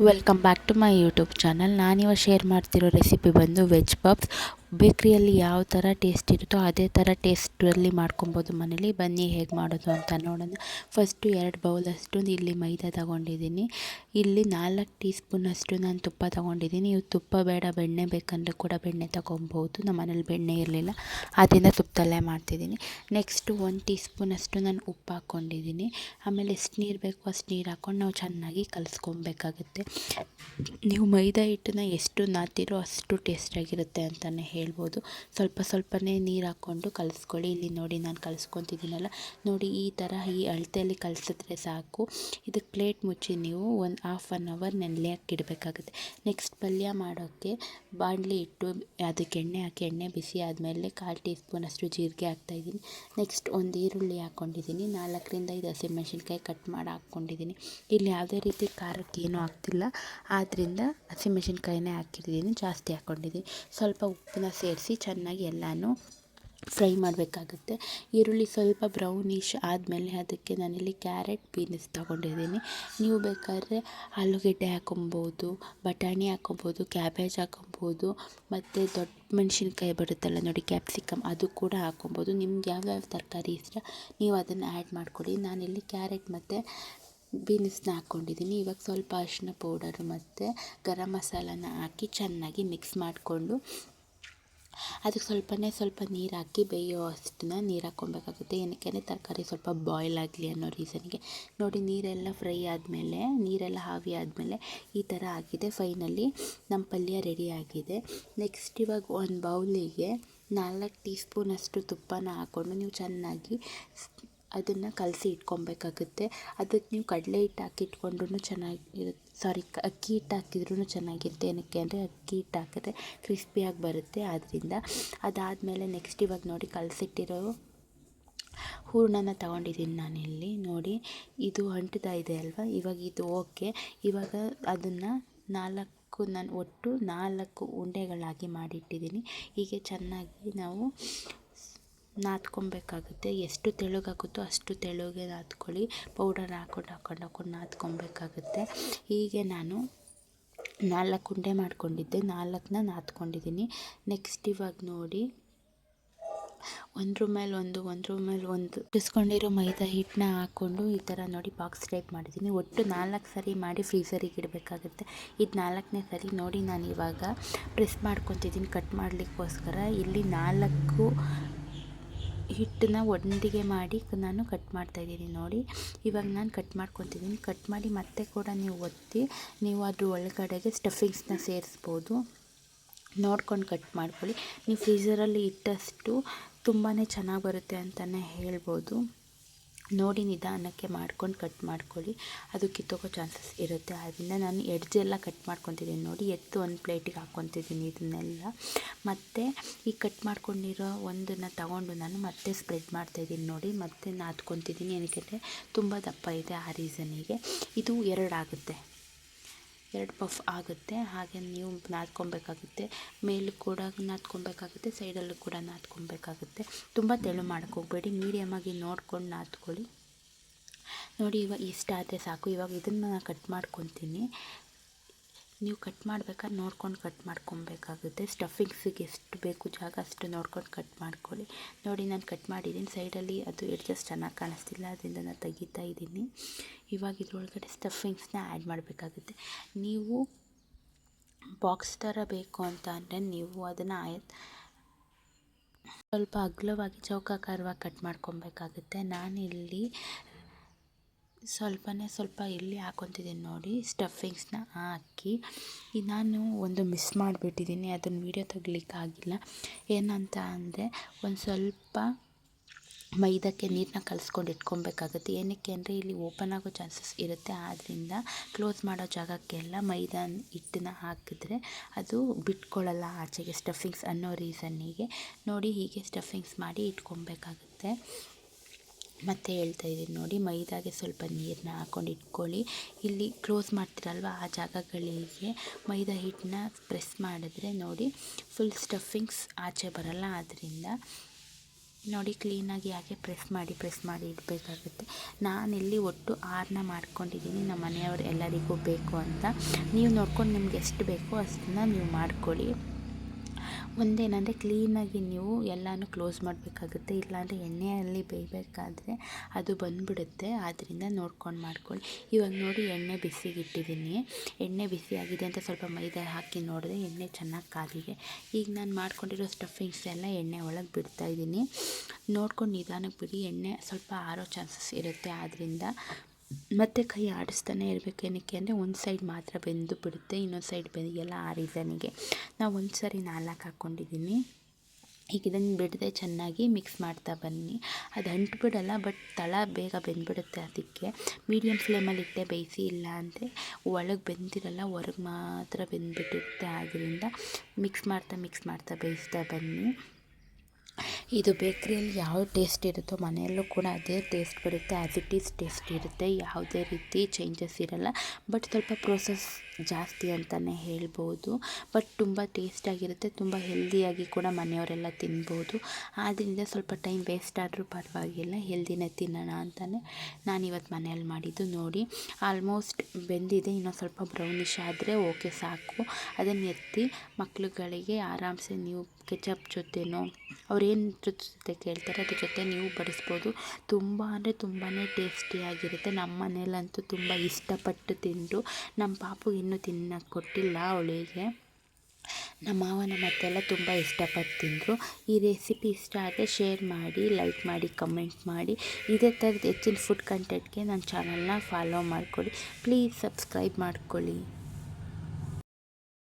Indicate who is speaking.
Speaker 1: Welcome back to my YouTube channel ನಾನಿವಾಗ share ಮಾಡ್ತಿರೋ recipe ಬಂದು ವೆಜ್ ಪಪ್ಸ್ ಬೇಕ್ರಿಯಲ್ಲಿ ಯಾವ ಥರ ಟೇಸ್ಟ್ ಇರುತ್ತೋ ಅದೇ ಥರ ಟೇಸ್ಟಲ್ಲಿ ಮಾಡ್ಕೊಬೋದು ಮನೇಲಿ. ಬನ್ನಿ ಹೇಗೆ ಮಾಡೋದು ಅಂತ ನೋಡೋಣ. ಫಸ್ಟು ಎರಡು ಬೌಲಷ್ಟು ಇಲ್ಲಿ ಮೈದಾ ತಗೊಂಡಿದ್ದೀನಿ. ಇಲ್ಲಿ ನಾಲ್ಕು ಟೀ ಸ್ಪೂನಷ್ಟು ನಾನು ತುಪ್ಪ ತಗೊಂಡಿದ್ದೀನಿ. ನೀವು ತುಪ್ಪ ಬೇಡ, ಬೆಣ್ಣೆ ಬೇಕಂದರೆ ಕೂಡ ಬೆಣ್ಣೆ ತೊಗೊಬೋದು. ನಮ್ಮ ಮನೇಲಿ ಬೆಣ್ಣೆ ಇರಲಿಲ್ಲ. ಆದ್ದರಿಂದ ತುಪ್ಪದಲ್ಲೇ ಮಾಡ್ತಿದ್ದೀನಿ. ನೆಕ್ಸ್ಟು ಒಂದು ಟೀ ಸ್ಪೂನಷ್ಟು ನಾನು ಉಪ್ಪು ಹಾಕ್ಕೊಂಡಿದ್ದೀನಿ. ಆಮೇಲೆ ಎಷ್ಟು ನೀರು ಬೇಕು ಅಷ್ಟು ನೀರು ಹಾಕ್ಕೊಂಡು ನಾವು ಚೆನ್ನಾಗಿ ಕಲಿಸ್ಕೊಬೇಕಾಗುತ್ತೆ. ನೀವು ಮೈದಾ ಹಿಟ್ಟನ್ನ ಎಷ್ಟು ನಾತಿರೋ ಅಷ್ಟು ಟೇಸ್ಟಾಗಿರುತ್ತೆ ಅಂತಲೇ ಹೇಳ್ಬೋದು. ಸ್ವಲ್ಪ ಸ್ವಲ್ಪನೇ ನೀರು ಹಾಕ್ಕೊಂಡು ಕಲಿಸ್ಕೊಳ್ಳಿ. ಇಲ್ಲಿ ನೋಡಿ ನಾನು ಕಲಿಸ್ಕೊತಿದ್ದೀನಲ್ಲ. ನೋಡಿ ಈ ಥರ ಈ ಅಳತೆಯಲ್ಲಿ ಕಲಿಸಿದ್ರೆ ಸಾಕು. ಇದಕ್ಕೆ ಪ್ಲೇಟ್ ಮುಚ್ಚಿ ನೀವು ಒಂದು ಹಾಫ್ ಆನ್ ಅವರ್ ನೆನೆಯಕ್ಕೆ ಇಡಬೇಕಾಗುತ್ತೆ ನೆಕ್ಸ್ಟ್ ಪಲ್ಯ ಮಾಡೋಕ್ಕೆ ಬಾಣಲಿ ಇಟ್ಟು ಅದಕ್ಕೆ ಎಣ್ಣೆ ಹಾಕಿ, ಎಣ್ಣೆ ಬಿಸಿ ಆದಮೇಲೆ ಕಾಲು ಟೀ ಸ್ಪೂನಷ್ಟು ಜೀರಿಗೆ ಹಾಕ್ತಾಯಿದ್ದೀನಿ ನೆಕ್ಸ್ಟ್ ಒಂದು ಈರುಳ್ಳಿ ಹಾಕ್ಕೊಂಡಿದ್ದೀನಿ ನಾಲ್ಕರಿಂದ ಐದು ಹಸಿಮೆಣ್ಸಿನ್ಕಾಯಿ ಕಟ್ ಮಾಡಿ ಹಾಕ್ಕೊಂಡಿದ್ದೀನಿ ಇಲ್ಲಿ ಯಾವುದೇ ರೀತಿ ಖಾರಕ್ಕೆ ಏನೂ ಆಗ್ತಿಲ್ಲ. ಆದ್ದರಿಂದ ಹಸಿಮೆಣ್ಸಿನ್ಕಾಯಿನೇ ಹಾಕಿದ್ದೀನಿ ಜಾಸ್ತಿ ಹಾಕ್ಕೊಂಡಿದ್ದೀನಿ ಸ್ವಲ್ಪ ಉಪ್ಪನ್ನ ಸೇರಿಸಿ ಚೆನ್ನಾಗಿ ಎಲ್ಲನೂ ಫ್ರೈ ಮಾಡಬೇಕಾಗುತ್ತೆ. ಈರುಳ್ಳಿ ಸ್ವಲ್ಪ ಬ್ರೌನಿಶ್ ಆದಮೇಲೆ ಅದಕ್ಕೆ ನಾನಿಲ್ಲಿ ಕ್ಯಾರೆಟ್ ಬೀನ್ಸ್ ತೊಗೊಂಡಿದ್ದೀನಿ. ನೀವು ಬೇಕಾದರೆ ಆಲೂಗೆಡ್ಡೆ ಹಾಕೊಬೋದು, ಬಟಾಣಿ ಹಾಕೊಬೋದು, ಕ್ಯಾಬೇಜ್ ಹಾಕೊಬೋದು, ಮತ್ತು ದೊಡ್ಡ ಮೆಣಸಿನ್ಕಾಯಿ ಬರುತ್ತಲ್ಲ ನೋಡಿ ಕ್ಯಾಪ್ಸಿಕಮ್ ಅದು ಕೂಡ ಹಾಕೊಬೋದು. ನಿಮ್ಗೆ ಯಾವ್ಯಾವ ತರಕಾರಿ ಇಷ್ಟ ನೀವು ಅದನ್ನು ಆ್ಯಡ್ ಮಾಡಿಕೊಡಿ ನಾನಿಲ್ಲಿ ಕ್ಯಾರೆಟ್ ಮತ್ತು ಬೀನ್ಸ್ನ ಹಾಕ್ಕೊಂಡಿದ್ದೀನಿ ಇವಾಗ ಸ್ವಲ್ಪ ಅರಿಶಿನ ಪೌಡರು ಮತ್ತು ಗರಂ ಮಸಾಲನ ಹಾಕಿ ಚೆನ್ನಾಗಿ ಮಿಕ್ಸ್ ಮಾಡಿಕೊಂಡು ಅದಕ್ಕೆ ಸ್ವಲ್ಪನೇ ಸ್ವಲ್ಪ ನೀರು ಹಾಕಿ ಬೇಯೋ ಅಷ್ಟನ್ನ ನೀರು ಹಾಕ್ಕೊಬೇಕಾಗುತ್ತೆ. ಏನಕ್ಕೆ ತರಕಾರಿ ಸ್ವಲ್ಪ ಬಾಯ್ಲ್ ಆಗಲಿ ಅನ್ನೋ ರೀಸನ್ಗೆ ನೋಡಿ, ನೀರೆಲ್ಲ ಫ್ರೈ ಆದಮೇಲೆ, ನೀರೆಲ್ಲ ಆವಿ ಆದಮೇಲೆ ಈ ಥರ ಆಗಿದೆ. ಫೈನಲಿ ನಮ್ಮ ಪಲ್ಯ ರೆಡಿ ಆಗಿದೆ. ನೆಕ್ಸ್ಟ್ ಇವಾಗ ಒಂದು ಬೌಲಿಗೆ ನಾಲ್ಕು ಟೀ ಸ್ಪೂನಷ್ಟು ತುಪ್ಪನ ಹಾಕ್ಕೊಂಡು ನೀವು ಚೆನ್ನಾಗಿ ಅದನ್ನು ಕಲಸಿ ಇಟ್ಕೊಬೇಕಾಗುತ್ತೆ. ಅದಕ್ಕೆ ನೀವು ಕಡಲೆ ಹಿಟ್ಟು ಹಾಕಿ ಇಟ್ಕೊಂಡ್ರೂ ಚೆನ್ನಾಗಿರುತ್ತೆ ಸಾರಿ ಅಕ್ಕಿ ಹಿಟ್ಟು ಹಾಕಿದ್ರೂ ಚೆನ್ನಾಗಿರುತ್ತೆ. ಏನಕ್ಕೆ ಅಂದರೆ ಅಕ್ಕಿ ಹಿಟ್ಟು ಹಾಕಿದ್ರೆ ಕ್ರಿಸ್ಪಿಯಾಗಿ ಬರುತ್ತೆ. ಆದ್ದರಿಂದ ಅದಾದಮೇಲೆ ನೆಕ್ಸ್ಟ್ ಇವಾಗ ನೋಡಿ ಕಲಸಿಟ್ಟಿರೋ ಹೂರ್ಣನ ತಗೊಂಡಿದ್ದೀನಿ ನಾನಿಲ್ಲಿ. ನೋಡಿ, ಇದು ಅಂಟ್ತಾ ಇದೆ ಅಲ್ವಾ? ಇವಾಗ ಇದು ಓಕೆ. ಇವಾಗ ಅದನ್ನು ನಾಲ್ಕು ನಾನು, ಒಟ್ಟು ನಾಲ್ಕು ಉಂಡೆಗಳಾಗಿ ಮಾಡಿಟ್ಟಿದ್ದೀನಿ. ಹೀಗೆ ಚೆನ್ನಾಗಿ ನಾವು ನಾದ್ಕೊಬೇಕಾಗುತ್ತೆ ಎಷ್ಟು ತೆಳುಗಾಗುತ್ತೋ ಅಷ್ಟು ತೆಳುಗೆ ನಾದ್ಕೊಳ್ಳಿ ಪೌಡರ್ ಹಾಕೊಂಡು ಹಾಕೊಂಡು ಹಾಕೊಂಡು ನಾದ್ಕೊಬೇಕಾಗುತ್ತೆ ಹೀಗೆ ನಾನು ನಾಲ್ಕು ಉಂಡೆ ಮಾಡ್ಕೊಂಡಿದ್ದೆ. ನಾಲ್ಕನ್ನ ನಾದ್ಕೊಂಡಿದ್ದೀನಿ ನೆಕ್ಸ್ಟ್ ಇವಾಗ ನೋಡಿ. ಒಂದ್ರ ಮೇಲೆ ಒಂದು, ಒಂದ್ರ ಮೇಲೆ ಒಂದು. ಬಿಸ್ಕೊಂಡಿರೋ ಮೈದಾ ಹಿಟ್ಟನ್ನ ಹಾಕ್ಕೊಂಡು ಈ ಥರ ನೋಡಿ ಬಾಕ್ಸ್ ಟೈಪ್ ಮಾಡಿದ್ದೀನಿ. ಒಟ್ಟು ನಾಲ್ಕು ಸರಿ ಮಾಡಿ ಫ್ರೀಸರಿಗೆ ಇಡಬೇಕಾಗುತ್ತೆ. ಇದು ನಾಲ್ಕನೇ ಸರಿ ನೋಡಿ ನಾನು ಇವಾಗ ಪ್ರೆಸ್ ಮಾಡ್ಕೊತಿದ್ದೀನಿ. ಕಟ್ ಮಾಡಲಿಕ್ಕೋಸ್ಕರ ಇಲ್ಲಿ ನಾಲ್ಕು ಹಿಟ್ಟನ್ನ ಒಂದಿಗೆ ಮಾಡಿ ನಾನು ಕಟ್ ಮಾಡ್ತಾಯಿದ್ದೀನಿ ನೋಡಿ. ಇವಾಗ ನಾನು ಕಟ್ ಮಾಡ್ಕೊತಿದ್ದೀನಿ. ಕಟ್ ಮಾಡಿ ಮತ್ತೆ ಕೂಡ ನೀವು ಒತ್ತಿ, ನೀವು ಅದ್ರ ಒಳಗಡೆಗೆ ಸ್ಟಫಿಂಗ್ಸ್ನ ಸೇರಿಸ್ಬೋದು. ನೋಡ್ಕೊಂಡು ಕಟ್ ಮಾಡ್ಕೊಳ್ಳಿ. ನೀವು ಫ್ರೀಝರಲ್ಲಿ ಇಟ್ಟಷ್ಟು ತುಂಬಾ ಚೆನ್ನಾಗಿ ಬರುತ್ತೆ ಅಂತಲೇ ಹೇಳ್ಬೋದು. ನೋಡಿ ನಿಧಾನಕ್ಕೆ ಮಾಡ್ಕೊಂಡು ಕಟ್ ಮಾಡ್ಕೊಳ್ಳಿ. ಅದು ಕಿತ್ತೋಗೋ ಚಾನ್ಸಸ್ ಇರುತ್ತೆ. ಆದ್ದರಿಂದ ನಾನು ಎಡ್ಜೆಲ್ಲ ಕಟ್ ಮಾಡ್ಕೊತಿದ್ದೀನಿ ನೋಡಿ. ಎತ್ತು ಒಂದು ಪ್ಲೇಟಿಗೆ ಹಾಕ್ಕೊತಿದ್ದೀನಿ ಇದನ್ನೆಲ್ಲ. ಮತ್ತು ಈ ಕಟ್ ಮಾಡ್ಕೊಂಡಿರೋ ಒಂದನ್ನು ತಗೊಂಡು ನಾನು ಮತ್ತೆ ಸ್ಪ್ರೆಡ್ ಮಾಡ್ತಾಯಿದ್ದೀನಿ ನೋಡಿ. ಮತ್ತೆ ನಾದ್ಕೊತಿದ್ದೀನಿ. ಏನಕ್ಕೆ ತುಂಬ ದಪ್ಪ ಇದೆ ಆ ರೀಸನಿಗೆ ಇದು ಎರಡು ಆಗುತ್ತೆ ಎರಡು ಪಫ್ ಆಗುತ್ತೆ, ಹಾಗೆ ನೀವು ನಾದ್ಕೊಬೇಕಾಗುತ್ತೆ. ಮೇಲೂ ಕೂಡ ನಾದ್ಕೊಬೇಕಾಗುತ್ತೆ, ಸೈಡಲ್ಲೂ ಕೂಡ ನಾದ್ಕೊಬೇಕಾಗುತ್ತೆ. ತುಂಬ ತೆಳು ಮಾಡ್ಕೋಬೇಡಿ ಮೀಡಿಯಮಾಗಿ ನೋಡ್ಕೊಂಡು ನಾದ್ಕೊಳ್ಳಿ. ನೋಡಿ ಇವಾಗ ಇಷ್ಟ ಆದರೆ ಸಾಕು, ಇವಾಗ ಇದನ್ನು ನಾನು ಕಟ್ ಮಾಡ್ಕೊತೀನಿ. ನೀವು ಕಟ್ ಮಾಡ್ಬೇಕಾದ್ರೆ ನೋಡ್ಕೊಂಡು ಕಟ್ ಮಾಡ್ಕೊಬೇಕಾಗುತ್ತೆ. ಸ್ಟಫಿಂಗ್ಸಿಗೆ ಎಷ್ಟು ಬೇಕು ಜಾಗ ಅಷ್ಟು ನೋಡ್ಕೊಂಡು ಕಟ್ ಮಾಡ್ಕೊಳ್ಳಿ. ನೋಡಿ ನಾನು ಕಟ್ ಮಾಡಿದ್ದೀನಿ. ಸೈಡಲ್ಲಿ ಅದು ಎಡ್ಜಸ್ಟ್ ಚೆನ್ನಾಗಿ ಕಾಣಿಸ್ತಿಲ್ಲ, ಅದರಿಂದ ನಾನು ತೆಗಿತಾ ಇದ್ದೀನಿ. ಇವಾಗ ಇದ್ರೊಳಗಡೆ ಸ್ಟಫಿಂಗ್ಸ್ನ ಆ್ಯಡ್ ಮಾಡಬೇಕಾಗುತ್ತೆ. ನೀವು ಬಾಕ್ಸ್ ಥರ ಬೇಕು ಅಂತ ಅಂದರೆ ನೀವು ಅದನ್ನು ಆಯತ್ ಸ್ವಲ್ಪ ಅಗಲವಾಗಿ ಚೌಕಾಕಾರವಾಗಿ ಕಟ್ ಮಾಡ್ಕೊಬೇಕಾಗುತ್ತೆ. ನಾನಿಲ್ಲಿ ಸ್ವಲ್ಪನೇ ಸ್ವಲ್ಪ ಇಲ್ಲಿ ಹಾಕೊತಿದ್ದೀನಿ ನೋಡಿ ಸ್ಟಫಿಂಗ್ಸ್ನ ಹಾಕಿ. ನಾನು ಒಂದು ಮಿಸ್ ಮಾಡಿಬಿಟ್ಟಿದ್ದೀನಿ, ಅದನ್ನು ವೀಡಿಯೋ ತೆಗಿಲಿಕ್ಕಾಗಿಲ್ಲ ಏನಂತ ಅಂದರೆ, ಒಂದು ಸ್ವಲ್ಪ ಮೈದಾಕ್ಕೆ ನೀರನ್ನ ಕಲಿಸ್ಕೊಂಡು ಇಟ್ಕೊಬೇಕಾಗುತ್ತೆ. ಏನಕ್ಕೆ ಅಂದರೆ, ಇಲ್ಲಿ ಓಪನ್ ಆಗೋ ಚಾನ್ಸಸ್ ಇರುತ್ತೆ. ಆದ್ದರಿಂದ ಕ್ಲೋಸ್ ಮಾಡೋ ಜಾಗಕ್ಕೆಲ್ಲ ಮೈದಾ ಹಿಟ್ಟನ್ನ ಹಾಕಿದ್ರೆ ಅದು ಬಿಟ್ಕೊಳ್ಳಲ್ಲ ಆಚೆಗೆ ಸ್ಟಫಿಂಗ್ಸ್ ಅನ್ನೋ ರೀಸನ್ನಿಗೆ ನೋಡಿ, ಹೀಗೆ ಸ್ಟಫಿಂಗ್ಸ್ ಮಾಡಿ ಇಟ್ಕೊಬೇಕಾಗುತ್ತೆ. ಮತ್ತೆ ಹೇಳ್ತಾ ಇದ್ದೀನಿ ನೋಡಿ, ಮೈದಾಗೆ ಸ್ವಲ್ಪ ನೀರನ್ನ ಹಾಕ್ಕೊಂಡು ಇಟ್ಕೊಳ್ಳಿ. ಇಲ್ಲಿ ಕ್ಲೋಸ್ ಮಾಡ್ತೀರಲ್ವ ಆ ಜಾಗಗಳಿಗೆ ಮೈದಾ ಹಿಟ್ಟನ್ನ ಪ್ರೆಸ್ ಮಾಡಿದ್ರೆ ನೋಡಿ ಫುಲ್ ಸ್ಟಫಿಂಗ್ಸ್ ಆಚೆ ಬರಲ್ಲ. ಆದ್ದರಿಂದ ನೋಡಿ ಕ್ಲೀನಾಗಿ ಹಾಗೆ ಪ್ರೆಸ್ ಮಾಡಿ ಪ್ರೆಸ್ ಮಾಡಿ ಇಡಬೇಕಾಗುತ್ತೆ. ನಾನಿಲ್ಲಿ ಒಟ್ಟು ಆರನ್ನ ಮಾಡ್ಕೊಂಡಿದ್ದೀನಿ. ನಮ್ಮ ಮನೆಯವರು ಎಲ್ಲರಿಗೂ ಬೇಕು ಅಂತ. ನೀವು ನೋಡ್ಕೊಂಡು ನಿಮ್ಗೆ ಎಷ್ಟು ಬೇಕೋ ಅಷ್ಟನ್ನ ನೀವು ಮಾಡ್ಕೊಳ್ಳಿ. ಒಂದೇನಂದರೆ ಕ್ಲೀನಾಗಿ ನೀವು ಎಲ್ಲನೂ ಕ್ಲೋಸ್ ಮಾಡಬೇಕಾಗುತ್ತೆ. ಇಲ್ಲಾಂದರೆ ಎಣ್ಣೆಯಲ್ಲಿ ಬೇಯಬೇಕಾದ್ರೆ ಅದು ಬಂದುಬಿಡುತ್ತೆ. ಆದ್ದರಿಂದ ನೋಡ್ಕೊಂಡು ಮಾಡ್ಕೊಳ್ಳಿ. ಇವಾಗ ನೋಡಿ ಎಣ್ಣೆ ಬಿಸಿಗಿಟ್ಟಿದ್ದೀನಿ. ಎಣ್ಣೆ ಬಿಸಿ ಆಗಿದೆ ಅಂತ ಸ್ವಲ್ಪ ಮೈದಾ ಹಾಕಿ ನೋಡಿದೆ ಎಣ್ಣೆ ಚೆನ್ನಾಗಿ ಕಾದಿದೆ. ಈಗ ನಾನು ಮಾಡ್ಕೊಂಡಿರೋ ಸ್ಟಫಿಂಗ್ಸ್ ಎಲ್ಲ ಎಣ್ಣೆ ಒಳಗೆ ಬಿಡ್ತಾಯಿದ್ದೀನಿ ನೋಡ್ಕೊಂಡು ನಿಧಾನಕ್ಕೆ ಬಿಡಿ. ಎಣ್ಣೆ ಸ್ವಲ್ಪ ಆರೋ ಚಾನ್ಸಸ್ ಇರುತ್ತೆ. ಆದ್ದರಿಂದ ಮತ್ತೆ ಕೈ ಆಡಿಸ್ತಾನೆ ಇರಬೇಕು ಏನಕ್ಕೆ ಅಂದರೆ ಒಂದು ಸೈಡ್ ಮಾತ್ರ ಬೆಂದು ಬಿಡುತ್ತೆ, ಇನ್ನೊಂದು ಸೈಡ್ ಬೆಂದಿಗೆಲ್ಲ ಆ ರೀಸನಿಗೆ ನಾವು ಒಂದು ಸರಿ ನಾಲ್ಕು ಹಾಕ್ಕೊಂಡಿದ್ದೀನಿ ಈಗ ಇದನ್ನು ಬಿಡದೆ ಚೆನ್ನಾಗಿ ಮಿಕ್ಸ್ ಮಾಡ್ತಾ ಬನ್ನಿ. ಅದು ಅಂಟ್ಬಿಡಲ್ಲ, ಬಟ್ ತಳ ಬೇಗ ಬೆಂದ್ಬಿಡುತ್ತೆ ಅದಕ್ಕೆ. ಮೀಡಿಯಮ್ ಫ್ಲೇಮಲ್ಲಿ ಇಟ್ಟೆ ಬೇಯಿಸಿ, ಇಲ್ಲ ಅಂದರೆ ಒಳಗೆ ಬೆಂದಿರಲ್ಲ, ಹೊರಗೆ ಮಾತ್ರ ಬೆಂದ್ಬಿಟ್ಟಿರುತ್ತೆ. ಆದ್ದರಿಂದ ಮಿಕ್ಸ್ ಮಾಡ್ತಾ ಮಿಕ್ಸ್ ಮಾಡ್ತಾ ಬೇಯಿಸ್ತಾ ಬನ್ನಿ. ಇದು ಬೇಕ್ರಿಯಲ್ಲಿ ಯಾವ ಟೇಸ್ಟ್ ಇರುತ್ತೋ ಮನೆಯಲ್ಲೂ ಕೂಡ ಅದೇ ಟೇಸ್ಟ್ ಬರುತ್ತೆ ಆ್ಯಸ್ ಇಟ್ ಈಸ್ ಟೇಸ್ಟ್ ಇರುತ್ತೆ, ಯಾವುದೇ ರೀತಿ ಚೇಂಜಸ್ ಇರಲ್ಲ. ಬಟ್ ಸ್ವಲ್ಪ ಪ್ರೋಸೆಸ್ ಜಾಸ್ತಿ ಅಂತಲೇ ಹೇಳ್ಬೋದು. ಬಟ್ ತುಂಬ ಟೇಸ್ಟಾಗಿರುತ್ತೆ ತುಂಬ ಹೆಲ್ದಿಯಾಗಿ ಕೂಡ ಮನೆಯವರೆಲ್ಲ ತಿನ್ಬೋದು. ಆದ್ದರಿಂದ ಸ್ವಲ್ಪ ಟೈಮ್ ವೇಸ್ಟ್ ಆದರೂ ಪರವಾಗಿಲ್ಲ ಹೆಲ್ದಿನೇ ತಿನ್ನೋಣ ಅಂತಲೇ ನಾನಿವತ್ತು ಮನೆಯಲ್ಲಿ ಮಾಡಿದ್ದು ನೋಡಿ. ಆಲ್ಮೋಸ್ಟ್ ಬೆಂದಿದೆ, ಇನ್ನೊಂದು ಸ್ವಲ್ಪ ಬ್ರೌನಿಶ್ ಆದರೆ ಓಕೆ ಸಾಕು. ಅದನ್ನು ಎತ್ತಿ ಮಕ್ಳುಗಳಿಗೆ ಆರಾಮ್ಸೆ ನೀವು ಕೆಚಪ್ ಜೊತೆನೋ ಅವ್ರೇನು ಜೊತೆ ಕೇಳ್ತಾರೆ, ಅದ್ರ ಜೊತೆ ನೀವು ಬಡಿಸ್ಬೋದು. ತುಂಬ ಅಂದರೆ ತುಂಬಾ ಟೇಸ್ಟಿಯಾಗಿರುತ್ತೆ ನಮ್ಮ ಮನೇಲಂತೂ ತುಂಬ ಇಷ್ಟಪಟ್ಟು ತಿಂದರು ನಮ್ಮ ಪಾಪು ಇನ್ನೂ ತಿನ್ನಕ್ಕೆ ಕೊಟ್ಟಿಲ್ಲ ಅವಳಿಗೆ. ನಮ್ಮ ಮಾವ ನಮ್ಮ ಅತ್ತೆಲ್ಲ ತುಂಬ ಇಷ್ಟಪಟ್ಟು ತಿಂದರು. ಈ ರೆಸಿಪಿ ಇಷ್ಟ ಆದರೆ ಶೇರ್ ಮಾಡಿ ಲೈಕ್ ಮಾಡಿ ಕಮೆಂಟ್ ಮಾಡಿ. ಇದೇ ಥರದ ಹೆಚ್ಚಿನ ಫುಡ್ ಕಂಟೆಂಟ್ಗೆ ನನ್ನ ಚಾನಲ್ನ ಫಾಲೋ ಮಾಡ್ಕೊಳ್ಳಿ. ಪ್ಲೀಸ್ ಸಬ್ಸ್ಕ್ರೈಬ್ ಮಾಡ್ಕೊಳ್ಳಿ.